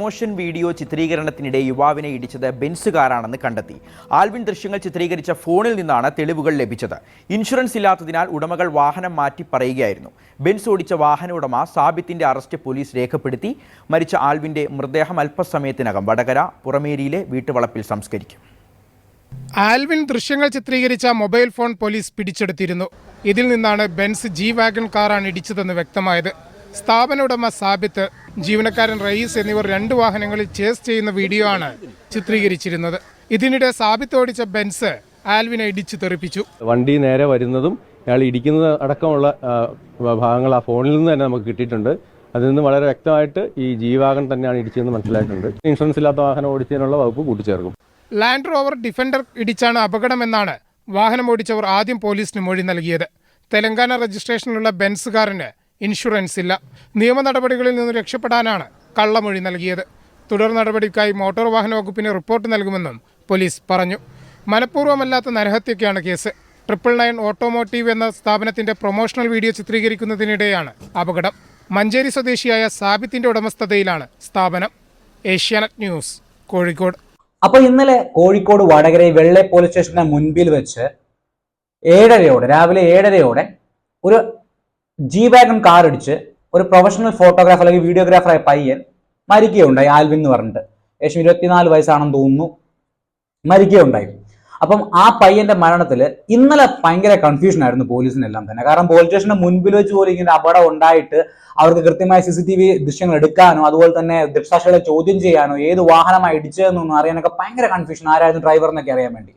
Promotion video ചിത്രീകരണത്തിനിടെ യുവാവിനെ ഇടിച്ചത് Benz കാറാണെന്ന് കണ്ടെത്തി. ആൽവിൻ ദൃശ്യങ്ങൾ ചിത്രീകരിച്ച ഫോണിൽ നിന്നാണ് തെളിവുകൾ ലഭിച്ചത്. ഇൻഷുറൻസ് ഇല്ലാത്തതിനാൽ ഉടമകൾ വാഹനം മാറ്റി പറയുകയായിരുന്നു. ബെൻസ് ഓടിച്ച വാഹന ഉടമ സാബിത്തിന്റെ അറസ്റ്റ് പോലീസ് രേഖപ്പെടുത്തി. മരിച്ച ആൽവിന്റെ മൃതദേഹം അല്പസമയത്തിനകം വടകര പുറമേരിയിലെ വീട്ടുവളപ്പിൽ സംസ്കരിക്കും. ആൽവിൻ ദൃശ്യങ്ങൾ ചിത്രീകരിച്ച മൊബൈൽ ഫോൺ പോലീസ് പിടിച്ചെടുത്തിരുന്നു. ഇതിൽ നിന്നാണ് ബെൻസ് ജി വാഗൺ കാറാണ് ഇടിച്ചതെന്ന് വ്യക്തമായത്. സ്ഥാപന ഉടമ സാബിത്ത് ജീവനക്കാരൻ റയീസ് എന്നിവർ രണ്ട് വാഹനങ്ങളിൽ ചേസ് ചെയ്യുന്ന വീഡിയോ ആണ് ചിത്രീകരിച്ചിരുന്നത്. ഇതിനിടെ സാബിത്ത് ഓടിച്ച ബെൻസ് ആൽവിനെ ഇടിച്ചു തെറിപ്പിച്ചു. വണ്ടി നേരെ വരുന്നതും അയാൾ ഇടിക്കുന്നത് അടക്കമുള്ള ഭാഗങ്ങൾ ആ ഫോണിൽ നിന്ന് തന്നെ നമുക്ക് കിട്ടിയിട്ടുണ്ട്. അതിൽ നിന്ന് വളരെ വ്യക്തമായിട്ട് ഈ ജീവാഗൻ തന്നെയാണ് ഇടിച്ചതെന്ന് മനസ്സിലായിട്ടുണ്ട്. ഇൻഷുറൻസ് ഇല്ലാത്ത വാഹനം ഓടിച്ചതിനുള്ള വകുപ്പ് കൂട്ടിച്ചേർക്കും. ലാൻഡ് റോവർ ഡിഫൻഡർ ഇടിച്ചാണ് അപകടമെന്നാണ് വാഹനം ഓടിച്ചവർ ആദ്യം പോലീസിന് മൊഴി നൽകിയത്. തെലങ്കാന രജിസ്ട്രേഷനിലുള്ള ബെൻസുകാരന് ഇൻഷുറൻസ് ഇല്ല നിയമ നടപടികളിൽ നിന്ന് രക്ഷപ്പെടാനാണ് കള്ളമൊഴി നൽകിയത്. തുടർ നടപടിക്കായി മോട്ടോർ വാഹന വകുപ്പിന് റിപ്പോർട്ട് നൽകുമെന്നും പോലീസ് പറഞ്ഞു. മനഃപൂർവമല്ലാത്ത നരഹത്യക്കാണ് കേസ്. ട്രിപ്പിൾ നയൻ ഓട്ടോമോട്ടീവ് എന്ന സ്ഥാപനത്തിന്റെ പ്രൊമോഷണൽ വീഡിയോ ചിത്രീകരിക്കുന്നതിനിടെയാണ് അപകടം. മഞ്ചേരി സ്വദേശിയായ സാബിത്തിന്റെ ഉടമസ്ഥതയിലാണ് സ്ഥാപനം. ഏഷ്യാനെറ്റ് ന്യൂസ് കോഴിക്കോട്. അപ്പൊ ഇന്നലെ കോഴിക്കോട് വടകര വെള്ളെ പോലീസ് സ്റ്റേഷന്റെ മുൻപിൽ വെച്ച് ഏഴരയോടെ രാവിലെ ഏഴരയോടെ ഒരു ജി വാഗൺ കാർ അടിച്ച് ഒരു പ്രൊഫഷണൽ ഫോട്ടോഗ്രാഫർ അല്ലെങ്കിൽ വീഡിയോഗ്രാഫറായ പയ്യൻ മരിക്കുകയുണ്ടായി ആൽവിൻ എന്ന് പറഞ്ഞിട്ട്. ഏകദേശം ഇരുപത്തിനാല് വയസ്സാണെന്ന് തോന്നുന്നു. മരിക്കുകയുണ്ടായി. അപ്പം ആ പയ്യന്റെ മരണത്തിൽ ഇന്നലെ ഭയങ്കര കൺഫ്യൂഷൻ ആയിരുന്നു പോലീസിനെല്ലാം തന്നെ. കാരണം പോലീസ് സ്റ്റേഷന്റെ മുൻപിൽ വെച്ച് പോലും ഇങ്ങനെ അപകടം ഉണ്ടായിട്ട് അവർക്ക് കൃത്യമായ സി സി ടി വി ദൃശ്യങ്ങൾ എടുക്കാനോ അതുപോലെ തന്നെ ദൃക്സാക്ഷികളെ ചോദ്യം ചെയ്യാനോ ഏത് വാഹനമായി ഇടിച്ചതെന്നൊന്നും അറിയാനൊക്കെ ഭയങ്കര കൺഫ്യൂഷൻ ആരായിരുന്നു ഡ്രൈവർ എന്നൊക്കെ അറിയാൻ വേണ്ടി.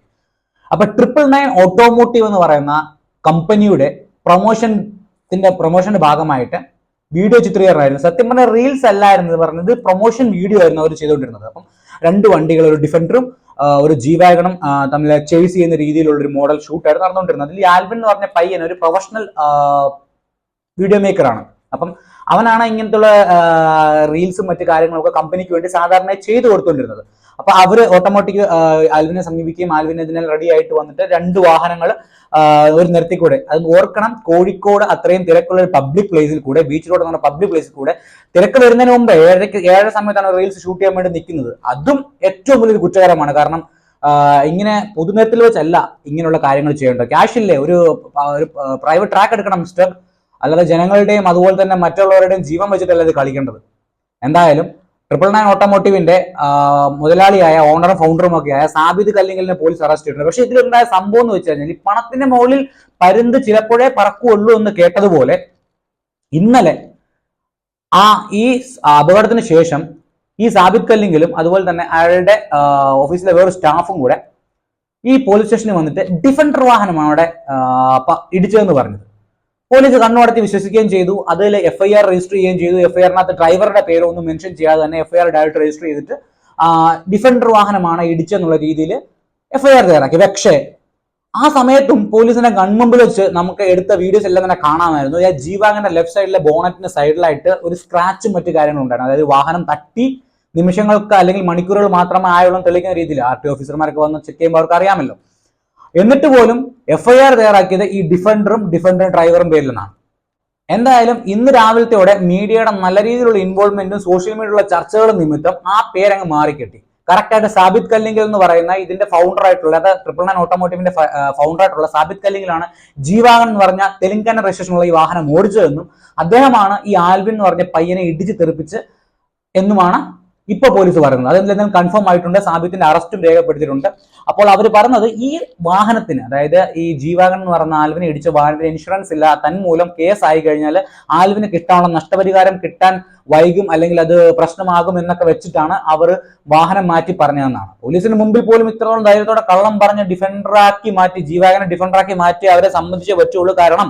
അപ്പൊ ട്രിപ്പിൾ നയൻ ഓട്ടോമോട്ടീവ് എന്ന് പറയുന്ന കമ്പനിയുടെ പ്രൊമോഷന്റെ പ്രൊമോഷന്റെ ഭാഗമായിട്ട് വീഡിയോ ചിത്രീകരണമായിരുന്നു. സത്യം പറഞ്ഞ റീൽസ് അല്ലായിരുന്നു പറഞ്ഞത്. പ്രൊമോഷൻ വീഡിയോ ആയിരുന്നു അവർ ചെയ്തുകൊണ്ടിരുന്നത്. അപ്പം രണ്ട് വണ്ടികൾ ഒരു ഡിഫൻഡറും ഒരു ജീവാഗണം വാഗണും തമ്മിൽ ചേസ് ചെയ്യുന്ന രീതിയിലുള്ള ഒരു മോഡൽ ഷൂട്ടായിരുന്നു നടന്നുകൊണ്ടിരുന്നത്. അതിൽ ആൽവിൻ എന്ന് പറഞ്ഞ പയ്യൻ ഒരു പ്രൊഫഷണൽ വീഡിയോ മേക്കറാണ് അപ്പം അവനാണ് ഇങ്ങനത്തുള്ള റീൽസും മറ്റു കാര്യങ്ങളൊക്കെ കമ്പനിക്ക് വേണ്ടി സാധാരണ ചെയ്തു കൊടുത്തുകൊണ്ടിരുന്നത്. അപ്പൊ അവർ ഓട്ടോമാറ്റിക് ആൽവിനെ സമീപിക്കുകയും ആൽവിൻ ഇതിനെ റെഡി ആയിട്ട് വന്നിട്ട് രണ്ട് വാഹനങ്ങൾ ഒരു നിർത്തിക്കൂടെ കൂടെ. അത് ഓർക്കണം കോഴിക്കോട് അത്രയും തിരക്കുള്ള ഒരു പബ്ലിക് പ്ലേസിൽ കൂടെ ബീച്ച് റോഡ് എന്ന് പബ്ലിക് പ്ലേസിൽ കൂടെ തിരക്ക് വരുന്നതിന് മുമ്പ് ഏഴരക്ക് ഏഴര സമയത്താണ് റീൽസ് ഷൂട്ട് ചെയ്യാൻ വേണ്ടി നിൽക്കുന്നത്. അതും ഏറ്റവും വലിയൊരു കുറ്റകരമാണ്. കാരണം ഇങ്ങനെ പൊതുനിരത്തിൽ വെച്ചല്ല ഇങ്ങനെയുള്ള കാര്യങ്ങൾ ചെയ്യേണ്ടത്. ക്യാഷ് ഇല്ലേ? ഒരു ഒരു പ്രൈവറ്റ് ട്രാക്ക് എടുക്കണം മിസ്റ്റർ അല്ലാതെ ജനങ്ങളുടെയും അതുപോലെ തന്നെ മറ്റുള്ളവരുടെയും ജീവൻ വെച്ചിട്ടല്ല ഇത് കളിക്കേണ്ടത്. എന്തായാലും ട്രിപ്പിൾ നയൻ ഓട്ടോമോട്ടീവിന്റെ മുതലാളിയായ ഓണറും ഫൗണ്ടറും ഒക്കെ ആയ സാബിദ് കല്ലിങ്ങലിനെ പോലീസ് അറസ്റ്റ് ചെയ്തിട്ടുണ്ട്. പക്ഷെ ഇതിലുണ്ടായ സംഭവം എന്ന് വെച്ച് കഴിഞ്ഞാൽ ഈ പണത്തിന്റെ മുകളിൽ പരുന്ത് ചിലപ്പോഴേ പറക്കുള്ളൂ എന്ന് കേട്ടതുപോലെ ഇന്നലെ ആ ഈ അപകടത്തിന് ശേഷം ഈ സാബിത് കല്ലിങ്കിലും അതുപോലെ തന്നെ അയാളുടെ ഓഫീസിലെ വേറൊരു സ്റ്റാഫും കൂടെ ഈ പോലീസ് സ്റ്റേഷനിൽ വന്നിട്ട് ഡിഫൻഡർ വാഹനമാണ് അവിടെ ഇടിച്ചതെന്ന് പറഞ്ഞത്. പോലീസ് കണ്ണുടത്തി വിശ്വസിക്കുകയും ചെയ്തു. അതിൽ എഫ് ഐ ആർ രജിസ്റ്റർ ചെയ്യുകയും ചെയ്തു. എഫ് ഐ ആറിനകത്ത് ഡ്രൈവറുടെ പേരൊന്നും മെൻഷൻ ചെയ്യാതെ തന്നെ എഫ് ഐ ആർ രജിസ്റ്റർ ചെയ്തിട്ട് ഡിഫൻഡർ വാഹനമാണ് ഇടിച്ചെന്നുള്ള രീതിയിൽ എഫ് ഐ ആർ തയ്യാറാക്കി. പക്ഷേ ആ സമയത്തും പോലീസിന്റെ കൺമുമ്പിൽ വെച്ച് നമുക്ക് എടുത്ത വീഡിയോസ് എല്ലാം തന്നെ കാണാമായിരുന്നു. ആ ജീവാഗന്റെ ലെഫ്റ്റ് സൈഡിലെ ബോണറ്റിന്റെ സൈഡിലായിട്ട് ഒരു സ്ക്രാച്ചും മറ്റു കാര്യങ്ങളും ഉണ്ടായിരുന്നു. അതായത് വാഹനം തട്ടി നിമിഷങ്ങൾക്ക് അല്ലെങ്കിൽ മണിക്കൂറുകൾ മാത്രമേ ആയുള്ളൂ തെളിയിക്കുന്ന രീതിയിൽ ആർ ടി ഓഫീസർമാരൊക്കെ വന്ന് ചെക്ക് ചെയ്യുമ്പോൾ അവർക്ക് അറിയാമല്ലോ. എന്നിട്ട് പോലും എഫ് ഐ ആർ തയ്യാറാക്കിയത് ഈ ഡിഫൻഡറും ഡിഫൻഡർ ഡ്രൈവറും പേരിൽ നിന്നാണ് എന്തായാലും ഇന്ന് രാവിലത്തെയോടെ മീഡിയയുടെ നല്ല രീതിയിലുള്ള ഇൻവോൾവ്മെന്റും സോഷ്യൽ മീഡിയയിലുള്ള ചർച്ചകളും നിമിത്തം ആ പേരങ്ങ് മാറിക്കെട്ടി. കറക്റ്റായിട്ട് സാബിത് കല്ലിങ്കൽ എന്ന് പറയുന്ന ഇതിന്റെ ഫൗണ്ടർ ആയിട്ടുള്ള അതായത് ട്രിപ്പിൾ നയൻ ഓട്ടോമോട്ടീവിന്റെ ഫൗണ്ടർ ആയിട്ടുള്ള സാബിത് കല്ലിങ്കിലാണ് ജീവാഗൻ എന്ന് പറഞ്ഞ തെലുങ്കാന രജിസ്ട്രേഷനുള്ള ഈ വാഹനം ഓടിച്ചതെന്നും അദ്ദേഹമാണ് ഈ ആൽവിൻ എന്ന് പറഞ്ഞ പയ്യനെ ഇടിച്ച് തെറിപ്പിച്ച് എന്നുമാണ് ഇപ്പൊ പോലീസ് പറയുന്നത്. അതെന്തെങ്കിലും കൺഫേം ആയിട്ടുണ്ട് സാബിത്തിന്റെ അറസ്റ്റും രേഖപ്പെടുത്തിയിട്ടുണ്ട്. അപ്പോൾ അവർ പറഞ്ഞത് ഈ വാഹനത്തിന് അതായത് ഈ ജീവാഗൻ എന്ന് പറഞ്ഞ ആൽവിനെ ഇടിച്ച വാഹനത്തിന് ഇൻഷുറൻസ് ഇല്ല. തന്മൂലം കേസ് ആയി കഴിഞ്ഞാൽ ആൽവിന് കിട്ടാനുള്ള നഷ്ടപരിഹാരം കിട്ടാൻ വൈകും അല്ലെങ്കിൽ അത് പ്രശ്നമാകും എന്നൊക്കെ വെച്ചിട്ടാണ് അവർ വാഹനം മാറ്റി പറഞ്ഞതെന്നാണ്. പോലീസിന് മുമ്പിൽ പോലും ഇത്രത്തോളം ധൈര്യത്തോടെ കള്ളം പറഞ്ഞ് ഡിഫൻഡറാക്കി മാറ്റി ജീവാഗനെ ഡിഫൻഡറാക്കി മാറ്റി അവരെ സംബന്ധിച്ചേ പറ്റുള്ളൂ. കാരണം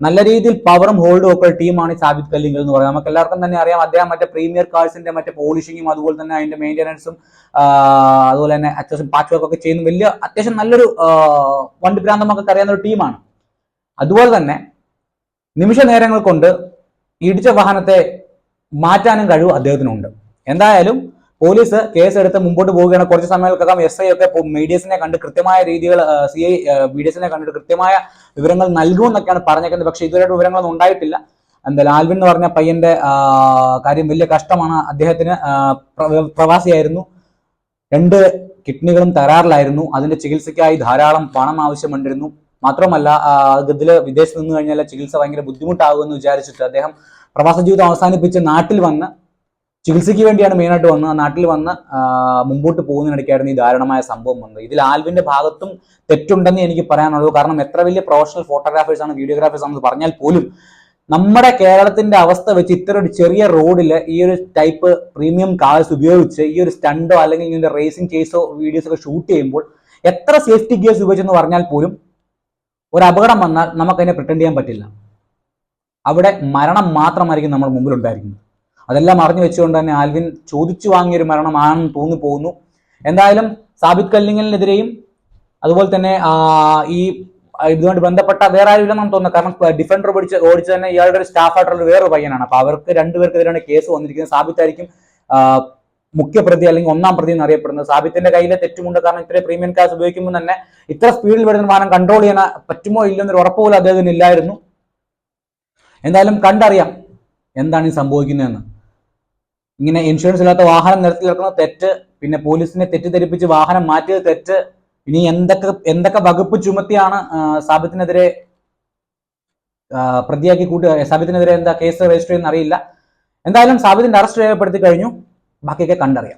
നല്ല രീതിയിൽ പവറും ഹോൾഡും ഒക്കെ ടീമാണ് സാബിത് കല്ലിങ്കൽ എന്ന് പറയുന്നത്. നമുക്ക് എല്ലാവർക്കും തന്നെ അറിയാം അദ്ദേഹം മറ്റേ പ്രീമിയർ കാഴ്സിന്റെ മറ്റേ പോളിഷിങ്ങും അതുപോലെ തന്നെ അതിന്റെ മെയിന്റനൻസും അതുപോലെ തന്നെ അത്യാവശ്യം പാച്ച് വർക്ക് ഒക്കെ ചെയ്യുന്ന വലിയ അത്യാവശ്യം നല്ലൊരു വണ്ടി പ്രാന്തം നമുക്ക് അറിയാവുന്ന ഒരു ടീമാണ് അതുപോലെ തന്നെ നിമിഷ നേരങ്ങൾ കൊണ്ട് ഇടിച്ച വാഹനത്തെ മാറ്റാനും കഴിവ് അദ്ദേഹത്തിനുണ്ട്. എന്തായാലും പോലീസ് കേസ് എടുത്ത് മുമ്പോട്ട് പോവുകയാണ്. കുറച്ച് സമയങ്ങൾക്കകം എസ് ഐ ഒക്കെ മീഡിയസിനെ കണ്ട് കൃത്യമായ രീതികൾ സി ഐ മീഡിയസിനെ കണ്ടിട്ട് കൃത്യമായ വിവരങ്ങൾ നൽകുമെന്നൊക്കെയാണ് പറഞ്ഞേക്കുന്നത്. പക്ഷേ ഇതുവരെ വിവരങ്ങളൊന്നും ഉണ്ടായിട്ടില്ല. എന്തായാലും ആൽവിൻ എന്ന് പറഞ്ഞ പയ്യന്റെ കാര്യം വലിയ കഷ്ടമാണ്. അദ്ദേഹത്തിന് പ്രവാസിയായിരുന്നു. രണ്ട് കിഡ്നികളും തരാറിലായിരുന്നു അതിന്റെ ചികിത്സയ്ക്കായി ധാരാളം പണം ആവശ്യമുണ്ടിരുന്നു. മാത്രമല്ല ഇതിൽ വിദേശത്ത് നിന്ന് കഴിഞ്ഞാൽ ചികിത്സ ഭയങ്കര ബുദ്ധിമുട്ടാകുമെന്ന് വിചാരിച്ചിട്ട് അദ്ദേഹം പ്രവാസ ജീവിതം അവസാനിപ്പിച്ച് നാട്ടിൽ വന്ന് ചികിത്സയ്ക്ക് വേണ്ടിയാണ് മെയിനായിട്ട് വന്ന് ആ നാട്ടിൽ വന്ന് മുമ്പോട്ട് പോകുന്നതിനിടയ്ക്കായിരുന്നു ഈ ദാരുണമായ സംഭവം വന്നത്. ഇതിൽ ആൽവിന്റെ ഭാഗത്തും തെറ്റുണ്ടെന്ന് എനിക്ക് പറയാനുള്ളൂ. കാരണം എത്ര വലിയ പ്രൊഫഷണൽ ഫോട്ടോഗ്രാഫേഴ്സ് ആണ് വീഡിയോഗ്രാഫേഴ്സ് ആണെന്ന് പറഞ്ഞാൽ പോലും നമ്മുടെ കേരളത്തിന്റെ അവസ്ഥ വെച്ച് ഇത്ര ഒരു ചെറിയ റോഡിൽ ഈ ഒരു ടൈപ്പ് പ്രീമിയം കാർസ് ഉപയോഗിച്ച് ഈ ഒരു സ്റ്റണ്ടോ അല്ലെങ്കിൽ ഇങ്ങനെ റേസിംഗ് കേസോ വീഡിയോസ് ഒക്കെ ഷൂട്ട് ചെയ്യുമ്പോൾ എത്ര സേഫ്റ്റി ഗിയേഴ്സ് ഉപയോഗിച്ചെന്ന് പറഞ്ഞാൽ പോലും ഒരു അപകടം വന്നാൽ നമുക്കതിനെ പ്രിട്ടൻഡ് ചെയ്യാൻ പറ്റില്ല. അവിടെ മരണം മാത്രമായിരിക്കും നമ്മുടെ മുമ്പിൽ ഉണ്ടായിരിക്കുന്നത് അതെല്ലാം അറിഞ്ഞു വെച്ചുകൊണ്ട് തന്നെ ആൽവിൻ ചോദിച്ചു വാങ്ങിയൊരു മരണമാണെന്ന് തോന്നിപ്പോകുന്നു. എന്തായാലും സാബിത് കല്ലിങ്ങലിനെതിരെയും അതുപോലെ തന്നെ ഈ ഇതുമായിട്ട് ബന്ധപ്പെട്ട വേറെ ആരും ഇല്ലെന്നാണ് തോന്നുന്നത്. കാരണം ഡിഫൻഡർ പിടിച്ച് ഓടിച്ച് തന്നെ ഇയാളുടെ ഒരു സ്റ്റാഫായിട്ടുള്ള വേറൊരു പയ്യനാണ്. അപ്പൊ അവർക്ക് രണ്ടുപേർക്കെതിരെയാണ് കേസ് വന്നിരിക്കുന്നത്. സാബിത്തായിരിക്കും മുഖ്യ മുഖ്യപ്രതി അല്ലെങ്കിൽ ഒന്നാം പ്രതി എന്ന് അറിയപ്പെടുന്നത്. സാബിത്തിന്റെ കയ്യിലെ തെറ്റുമുണ്ട്. കാരണം ഇത്രയും പ്രീമിയം കാസ് ഉപയോഗിക്കുമ്പോൾ തന്നെ ഇത്ര സ്പീഡിൽ വരുന്ന വാഹനം കൺട്രോൾ ചെയ്യാൻ പറ്റുമോ ഇല്ലെന്നൊരു ഉറപ്പ് പോലും അദ്ദേഹത്തിന് ഇല്ലായിരുന്നു. എന്തായാലും കണ്ടറിയാം എന്താണ് ഈ സംഭവിക്കുന്നതെന്ന്. ഇങ്ങനെ ഇൻഷുറൻസ് ഇല്ലാത്ത വാഹനം നിരത്തിലിറക്കുന്നത് തെറ്റ് പിന്നെ പോലീസിനെ തെറ്റിദ്ധരിപ്പിച്ച് വാഹനം മാറ്റിയത് തെറ്റ്. ഇനി എന്തൊക്കെ എന്തൊക്കെ വകുപ്പ് ചുമത്തിയാണ് സാബിത്തിനെതിരെ പ്രതിയാക്കി കൂട്ടി സാബിത്തിനെതിരെ എന്താ കേസ് രജിസ്റ്റർ ചെയ്യുന്ന അറിയില്ല. എന്തായാലും സാബിത്തിന്റെ അറസ്റ്റ് രേഖപ്പെടുത്തി കഴിഞ്ഞു. ബാക്കിയൊക്കെ കണ്ടറിയാം.